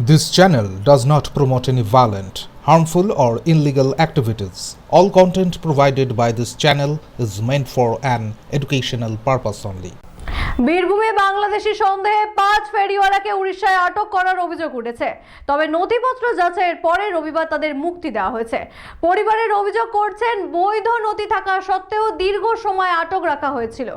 This channel does not promote any violent, harmful, or illegal activities. All content provided by this channel is meant for an educational purpose only. বীরভূমে বাংলাদেশি সন্দেহে পাঁচ ফেরিওয়ালাকে উড়িষ্যায় আটক করার অভিযোগ উঠেছে তবে নথিপত্র যাচাইয়ের পরে রবিবার তাদের মুক্তি দেওয়া হয়েছে পরিবারের অভিযোগ করছেন বৈধ নথি থাকা সত্ত্বেও দীর্ঘ সময় আটক রাখা হয়েছিল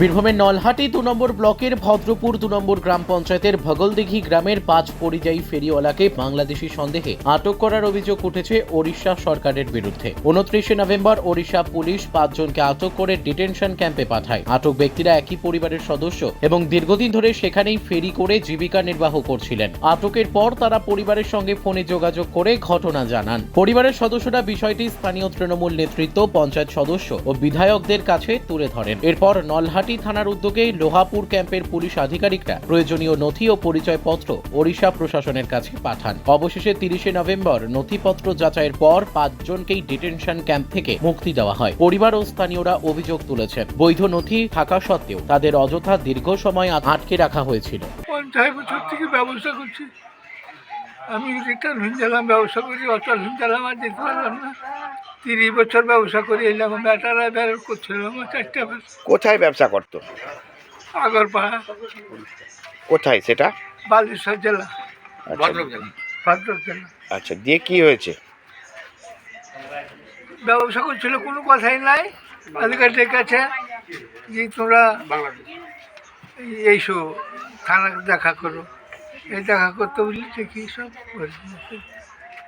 বীরভূমের নলহাটি দু নম্বর ব্লকের ভদ্রপুর দু নম্বর গ্রাম পঞ্চায়েতের ভগলদিঘি গ্রামের পাঁচ পরিযায়ী ফেরিওয়ালাকে বাংলাদেশি সন্দেহে আটক করার অভিযোগ উঠেছে ওড়িশা সরকারের বিরুদ্ধে। উনত্রিশে নভেম্বর ওড়িশা পুলিশ পাঁচজনকে আটক করে ডিটেনশন ক্যাম্পে পাঠায়। আটক ব্যক্তিরা একই পরিবারের সদস্য এবং দীর্ঘদিন ধরে সেখানেই ফেরি করে জীবিকা নির্বাহ করছিলেন। আটকের পর তারা পরিবারের সঙ্গে ফোনে যোগাযোগ করে ঘটনা জানান। পরিবারের সদস্যরা বিষয়টি স্থানীয় তৃণমূল নেতৃত্ব, পঞ্চায়েত সদস্য ও বিধায়কদের কাছে তুলে ধরেন। এরপর নলহাটি থানার উদ্যোগে লোহাপুর ক্যাম্পের পুলিশ আধিকারিকরা প্রয়োজনীয় নথি ও পরিচয়পত্র ওড়িশা প্রশাসনের কাছে পাঠান। অবশেষে তিরিশে নভেম্বর নথিপত্র যাচাইয়ের পর পাঁচজনকেই ডিটেনশন ক্যাম্প থেকে মুক্তি দেওয়া হয়। পরিবার ও স্থানীয়রা অভিযোগ তুলেছেন। বৈধ নথি থাকা সত্ত্বেও তাদের অযথা দীর্ঘ সময় আটকে রাখা হয়েছিল। পঞ্চাশ বছর থেকে করছি। আমি রিটার্ন হয়ে গেলাম ব্যবসা করি অচল হয়ে গেলাম, আর যেতে পারলাম না। তিরিশ বছর ব্যবসা করে এলাম ব্যাটারা বের করছিলাম চারটা কোথায় ব্যবসা করতো? আগরপাড়া। কোথায় সেটা? বালেশ্বর জেলা। আচ্ছা। ভদ্রক জেলা। আচ্ছা দিয়ে কি হয়েছে? ব্যবসা করছিল কোনো কথাই নাই। আধিকারিক কাছে যে তোমরা এই- এইসো থানা দেখা করো। এই দেখা করতে বললি দেখি সব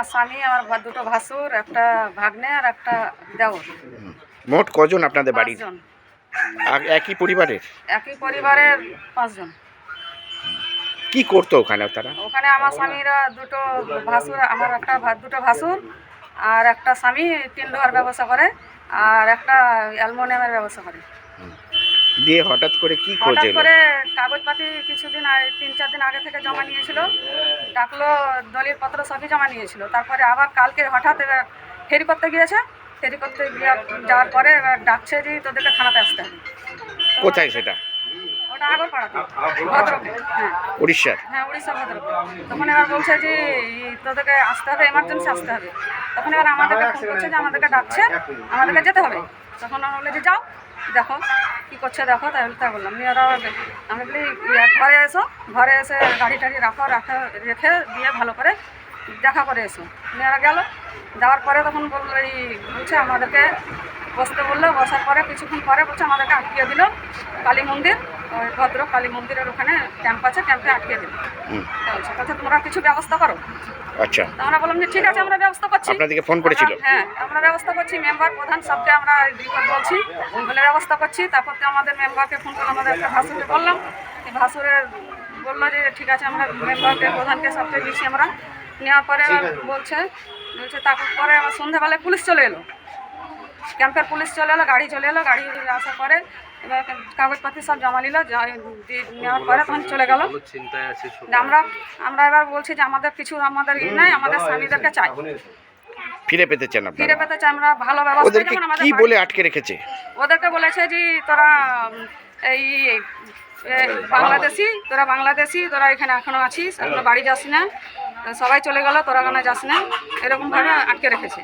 স্বামী আমার দুটো ভাসুর একটা ভাগ্নে আর একটা দেওর। মোট কজন আপনাদের বাড়ির? পাঁচজন। আ- একই পরিবারের? একই পরিবারের পাঁচজন। কি করতো ওখানে তারা? ওখানে আমার স্বামীরা দুটো ভাসুর আমার একটা ভা- দুটো ভাসুর আর একটা স্বামী তিন লোহার ব্যবসা করে আর একটা অ্যালমোনিয়ামের ব্যবসা করে। দিয়ে হঠাৎ করে কি খোঁজ এলো? করে কাগজপাতি কিছুদিন তিন চার দিন আগে থেকে জমা নিয়েছিল। ডাকলো দলিল পত্র সবই জমা নিয়েছিল। তারপরে আবার কালকে হঠাৎ এবার ফেরি করতে গিয়েছে। ফেরি করতে গিয়ে যাওয়ার পরে এবার ডাকছে যে তোদেরকে থানাতে আসতে। হবে কোথায় সেটা? ওটা আগরপাড়াতে ভদ্রকে হ্যাঁ। উড়িষ্যার? হ্যাঁ উড়িষ্যা ভদ্রকে। তখন এবার বলছে যে তোদেরকে আসতে হবে এমার্জেন্সি আসতে হবে। তখন এবার আমাদেরকে ফোন করছে যে আমাদেরকে ডাকছে আমাদেরকে যেতে হবে। তখন আমরা বলে যে যাও দেখো। কি করছে দেখো তাই তা বললাম নিয়ে ওরা আমি বলি ঘরে এসো ঘরে এসে গাড়ি টাড়ি রাখো রাখা রেখে দিয়ে ভালো করে দেখা করে এসো। নিয়ে ওরা গেলো যাওয়ার পরে তখন বলল এই বলছে আমাদেরকে বসতে বলল বসার পরে কিছুক্ষণ পরে বলছে আমাদেরকে আটকিয়ে দিল কালী মন্দির ওই ভদ্র কালী মন্দিরের ওখানে ক্যাম্প আছে ক্যাম্পে আটকিয়ে দিল। বলছে তোমরা কিছু ব্যবস্থা করো। আচ্ছা। আমরা বললাম যে ঠিক আছে আমরা ব্যবস্থা করছি। আপনাদেরকে ফোন করেছিল? হ্যাঁ আমরা ব্যবস্থা করছি। মেম্বার প্রধান সবকে আমরা রিপোর্ট বলছি। বলে ব্যবস্থা করছি। তারপর তো আমাদের মেম্বারকে ফোন করে আমাদের একটা ভাসুরকে বললাম। এই ভাসুরের বলল যে ঠিক আছে আমরা মেম্বারকে প্রধানকে সবকে দিচ্ছি আমরা। নেওয়ার পরে বলছে বলছে তারপরে আবার সন্ধ্যাবেলায় পুলিশ চলে এলো। ক্যাম্পের পুলিশ চলে এলো গাড়ি চলে এলো। গাড়ি আসার পরে এবার কাগজপাতি সব জমা নিল নেওয়ার পরে তখন চলে গেল। আমরা আমরা এবার বলছি যে আমাদের কিছু আমাদের ই নাই আমাদের স্বামীদেরকে চাই। ফিরে পেতে চান ফিরে পেতে চাই আমরা ভালো ব্যবস্থা যেমন আমাদের কি বলে আটকে রেখেছে? ওদেরকে বলেছে যে তোরা এই বাংলাদেশি তোরা বাংলাদেশি তোরা এখানে এখনও আছিস এখনও বাড়ি যাস না সবাই চলে গেল তোরা কেন যাস না এরকম ভাবে আটকে রেখেছে।